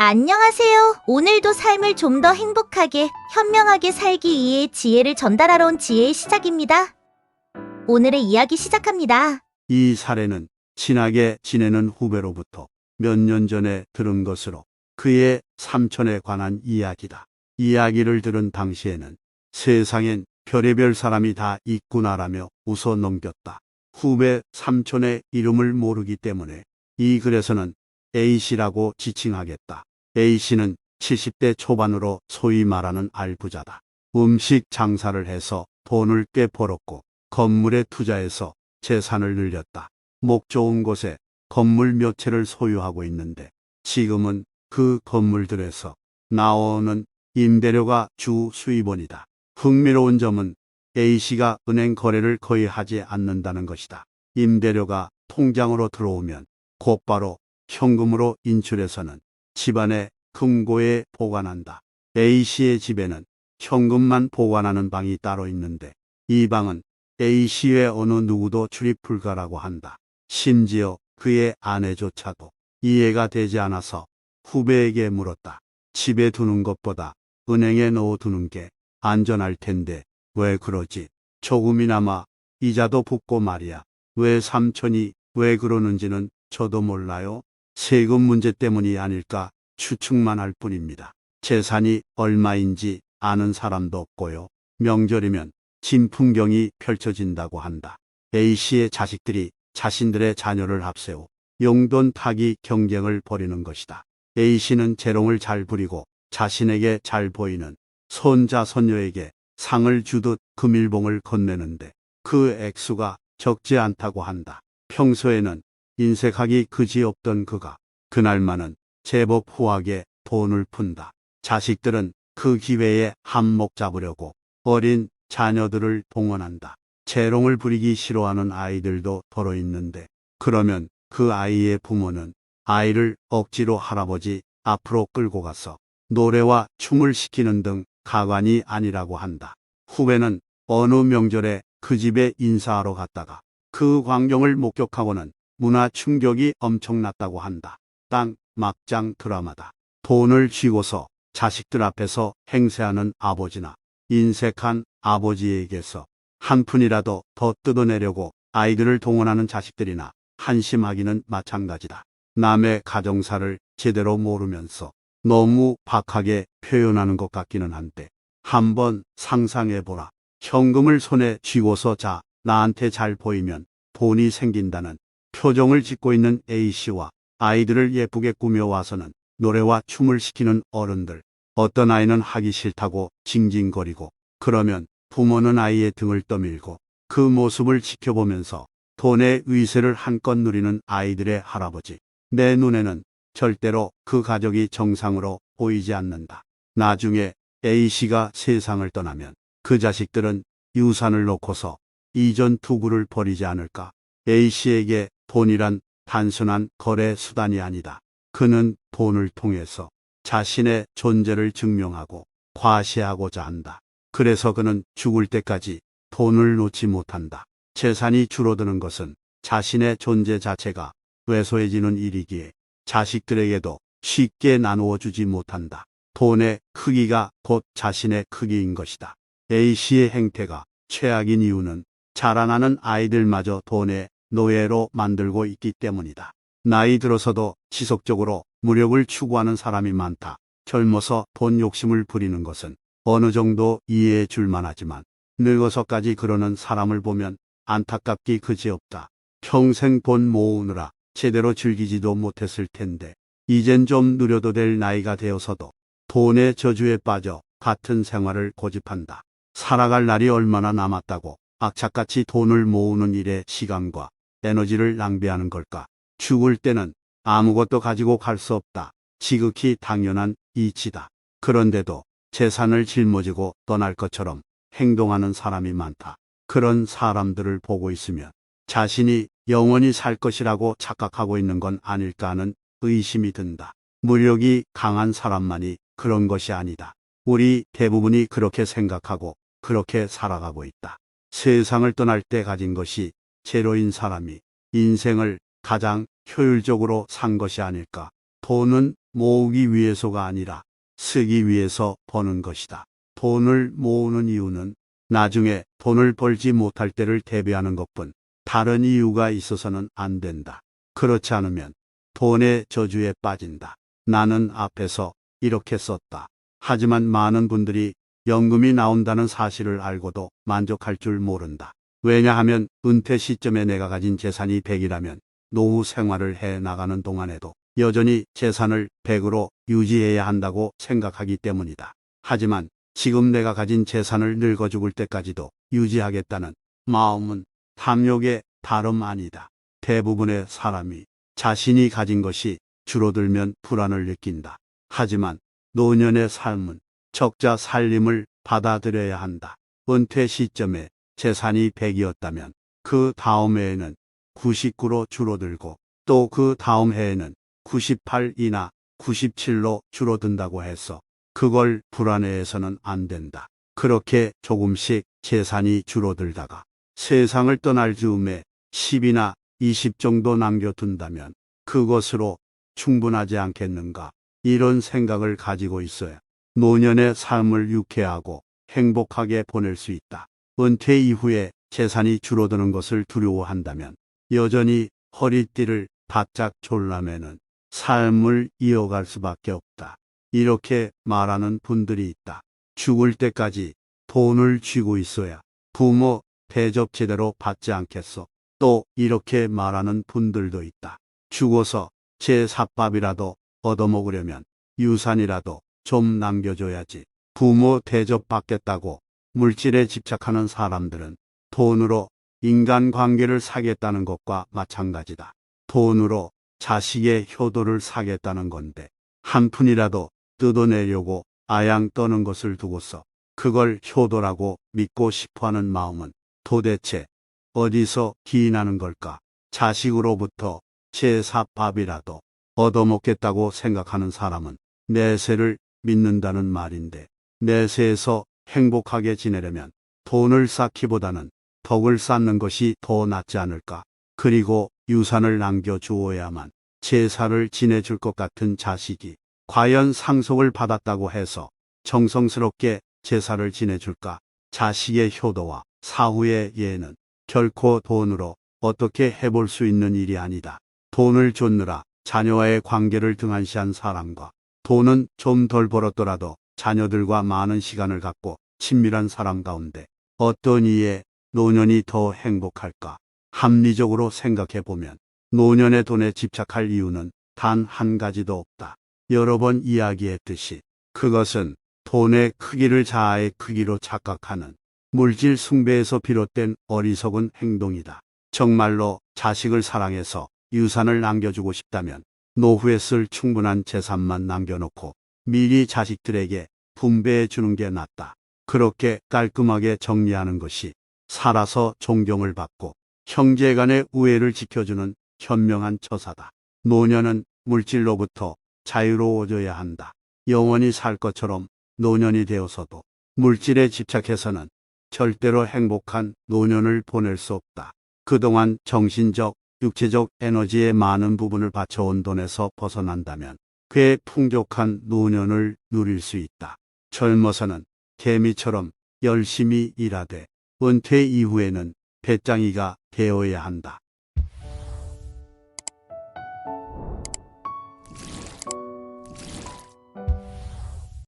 안녕하세요. 오늘도 삶을 좀 더 행복하게, 현명하게 살기 위해 지혜를 전달하러 온 지혜의 시작입니다. 오늘의 이야기 시작합니다. 이 사례는 친하게 지내는 후배로부터 몇 년 전에 들은 것으로 그의 삼촌에 관한 이야기다. 이야기를 들은 당시에는 세상엔 별의별 사람이 다 있구나라며 웃어 넘겼다. 후배 삼촌의 이름을 모르기 때문에 이 글에서는 A씨라고 지칭하겠다. A씨는 70대 초반으로 소위 말하는 알부자다. 음식 장사를 해서 돈을 꽤 벌었고 건물에 투자해서 재산을 늘렸다. 목 좋은 곳에 건물 몇 채를 소유하고 있는데 지금은 그 건물들에서 나오는 임대료가 주 수입원이다. 흥미로운 점은 A씨가 은행 거래를 거의 하지 않는다는 것이다. 임대료가 통장으로 들어오면 곧바로 현금으로 인출해서는 집안의 금고에 보관한다. A씨의 집에는 현금만 보관하는 방이 따로 있는데 이 방은 A씨의 어느 누구도 출입 불가라고 한다. 심지어 그의 아내조차도 이해가 되지 않아서 후배에게 물었다. 집에 두는 것보다 은행에 넣어두는 게 안전할 텐데 왜 그러지? 조금이나마 이자도 붙고 말이야. 왜 삼촌이 왜 그러는지는 저도 몰라요. 세금 문제 때문이 아닐까 추측만 할 뿐입니다. 재산이 얼마인지 아는 사람도 없고요. 명절이면 진풍경이 펼쳐진다고 한다. A씨의 자식들이 자신들의 자녀를 앞세워 용돈 타기 경쟁을 벌이는 것이다. A씨는 재롱을 잘 부리고 자신에게 잘 보이는 손자 손녀에게 상을 주듯 금일봉을 건네는데 그 액수가 적지 않다고 한다. 평소에는 인색하기 그지없던 그가 그날만은 제법 후하게 돈을 푼다. 자식들은 그 기회에 한몫 잡으려고 어린 자녀들을 동원한다. 재롱을 부리기 싫어하는 아이들도 더러 있는데 그러면 그 아이의 부모는 아이를 억지로 할아버지 앞으로 끌고 가서 노래와 춤을 시키는 등 가관이 아니라고 한다. 후배는 어느 명절에 그 집에 인사하러 갔다가 그 광경을 목격하고는 문화 충격이 엄청났다고 한다. 땅 막장 드라마다. 돈을 쥐고서 자식들 앞에서 행세하는 아버지나 인색한 아버지에게서 한 푼이라도 더 뜯어내려고 아이들을 동원하는 자식들이나 한심하기는 마찬가지다. 남의 가정사를 제대로 모르면서 너무 박하게 표현하는 것 같기는 한데 한번 상상해보라. 현금을 손에 쥐고서 자, 나한테 잘 보이면 돈이 생긴다는 표정을 짓고 있는 A씨와 아이들을 예쁘게 꾸며와서는 노래와 춤을 시키는 어른들. 어떤 아이는 하기 싫다고 징징거리고 그러면 부모는 아이의 등을 떠밀고 그 모습을 지켜보면서 돈의 위세를 한껏 누리는 아이들의 할아버지. 내 눈에는 절대로 그 가족이 정상으로 보이지 않는다. 나중에 A씨가 세상을 떠나면 그 자식들은 유산을 놓고서 이전 투구를 벌이지 않을까. A씨에게 돈이란 단순한 거래 수단이 아니다. 그는 돈을 통해서 자신의 존재를 증명하고 과시하고자 한다. 그래서 그는 죽을 때까지 돈을 놓지 못한다. 재산이 줄어드는 것은 자신의 존재 자체가 왜소해지는 일이기에 자식들에게도 쉽게 나누어 주지 못한다. 돈의 크기가 곧 자신의 크기인 것이다. A씨의 행태가 최악인 이유는 자라나는 아이들마저 돈의 노예로 만들고 있기 때문이다. 나이 들어서도 지속적으로 무력을 추구하는 사람이 많다. 젊어서 돈 욕심을 부리는 것은 어느 정도 이해해 줄 만 하지만 늙어서까지 그러는 사람을 보면 안타깝기 그지없다. 평생 돈 모으느라 제대로 즐기지도 못했을 텐데 이젠 좀 누려도 될 나이가 되어서도 돈의 저주에 빠져 같은 생활을 고집한다. 살아갈 날이 얼마나 남았다고 악착같이 돈을 모으는 일에 시간과 에너지를 낭비하는 걸까? 죽을 때는 아무것도 가지고 갈 수 없다. 지극히 당연한 이치다. 그런데도 재산을 짊어지고 떠날 것처럼 행동하는 사람이 많다. 그런 사람들을 보고 있으면 자신이 영원히 살 것이라고 착각하고 있는 건 아닐까 하는 의심이 든다. 무력이 강한 사람만이 그런 것이 아니다. 우리 대부분이 그렇게 생각하고 그렇게 살아가고 있다. 세상을 떠날 때 가진 것이 제로인 사람이 인생을 가장 효율적으로 산 것이 아닐까. 돈은 모으기 위해서가 아니라 쓰기 위해서 버는 것이다. 돈을 모으는 이유는 나중에 돈을 벌지 못할 때를 대비하는 것뿐 다른 이유가 있어서는 안 된다. 그렇지 않으면 돈의 저주에 빠진다. 나는 앞에서 이렇게 썼다. 하지만 많은 분들이 연금이 나온다는 사실을 알고도 만족할 줄 모른다. 왜냐하면 은퇴 시점에 내가 가진 재산이 100이라면 노후 생활을 해 나가는 동안에도 여전히 재산을 100으로 유지해야 한다고 생각하기 때문이다. 하지만 지금 내가 가진 재산을 늙어 죽을 때까지도 유지하겠다는 마음은 탐욕의 다름 아니다. 대부분의 사람이 자신이 가진 것이 줄어들면 불안을 느낀다. 하지만 노년의 삶은 적자 살림을 받아들여야 한다. 은퇴 시점에 재산이 100이었다면 그 다음 해에는 99로 줄어들고 또 그 다음 해에는 98이나 97로 줄어든다고 해서 그걸 불안해해서는 안 된다. 그렇게 조금씩 재산이 줄어들다가 세상을 떠날 즈음에 10이나 20 정도 남겨둔다면 그것으로 충분하지 않겠는가 이런 생각을 가지고 있어야 노년의 삶을 유쾌하고 행복하게 보낼 수 있다. 은퇴 이후에 재산이 줄어드는 것을 두려워한다면 여전히 허리띠를 바짝 졸라매는 삶을 이어갈 수밖에 없다. 이렇게 말하는 분들이 있다. 죽을 때까지 돈을 쥐고 있어야 부모 대접 제대로 받지 않겠어. 또 이렇게 말하는 분들도 있다. 죽어서 제 삿밥이라도 얻어먹으려면 유산이라도 좀 남겨줘야지. 부모 대접 받겠다고 물질에 집착하는 사람들은 돈으로 인간 관계를 사겠다는 것과 마찬가지다. 돈으로 자식의 효도를 사겠다는 건데 한 푼이라도 뜯어내려고 아양 떠는 것을 두고서 그걸 효도라고 믿고 싶어하는 마음은 도대체 어디서 기인하는 걸까? 자식으로부터 제 삽밥이라도 얻어먹겠다고 생각하는 사람은 내세를 믿는다는 말인데 내세에서 행복하게 지내려면 돈을 쌓기보다는 덕을 쌓는 것이 더 낫지 않을까? 그리고 유산을 남겨주어야만 제사를 지내줄 것 같은 자식이 과연 상속을 받았다고 해서 정성스럽게 제사를 지내줄까? 자식의 효도와 사후의 예는 결코 돈으로 어떻게 해볼 수 있는 일이 아니다. 돈을 줬느라 자녀와의 관계를 등한시한 사람과 돈은 좀 덜 벌었더라도 자녀들과 많은 시간을 갖고 친밀한 사람 가운데 어떤 이에 노년이 더 행복할까? 합리적으로 생각해 보면 노년의 돈에 집착할 이유는 단 한 가지도 없다. 여러 번 이야기했듯이 그것은 돈의 크기를 자아의 크기로 착각하는 물질 숭배에서 비롯된 어리석은 행동이다. 정말로 자식을 사랑해서 유산을 남겨주고 싶다면 노후에 쓸 충분한 재산만 남겨놓고 미리 자식들에게 분배해 주는 게 낫다. 그렇게 깔끔하게 정리하는 것이 살아서 존경을 받고 형제 간의 우애를 지켜주는 현명한 처사다. 노년은 물질로부터 자유로워져야 한다. 영원히 살 것처럼 노년이 되어서도 물질에 집착해서는 절대로 행복한 노년을 보낼 수 없다. 그동안 정신적, 육체적 에너지의 많은 부분을 바쳐온 돈에서 벗어난다면 꽤 풍족한 노년을 누릴 수 있다. 젊어서는 개미처럼 열심히 일하되 은퇴 이후에는 배짱이가 되어야 한다.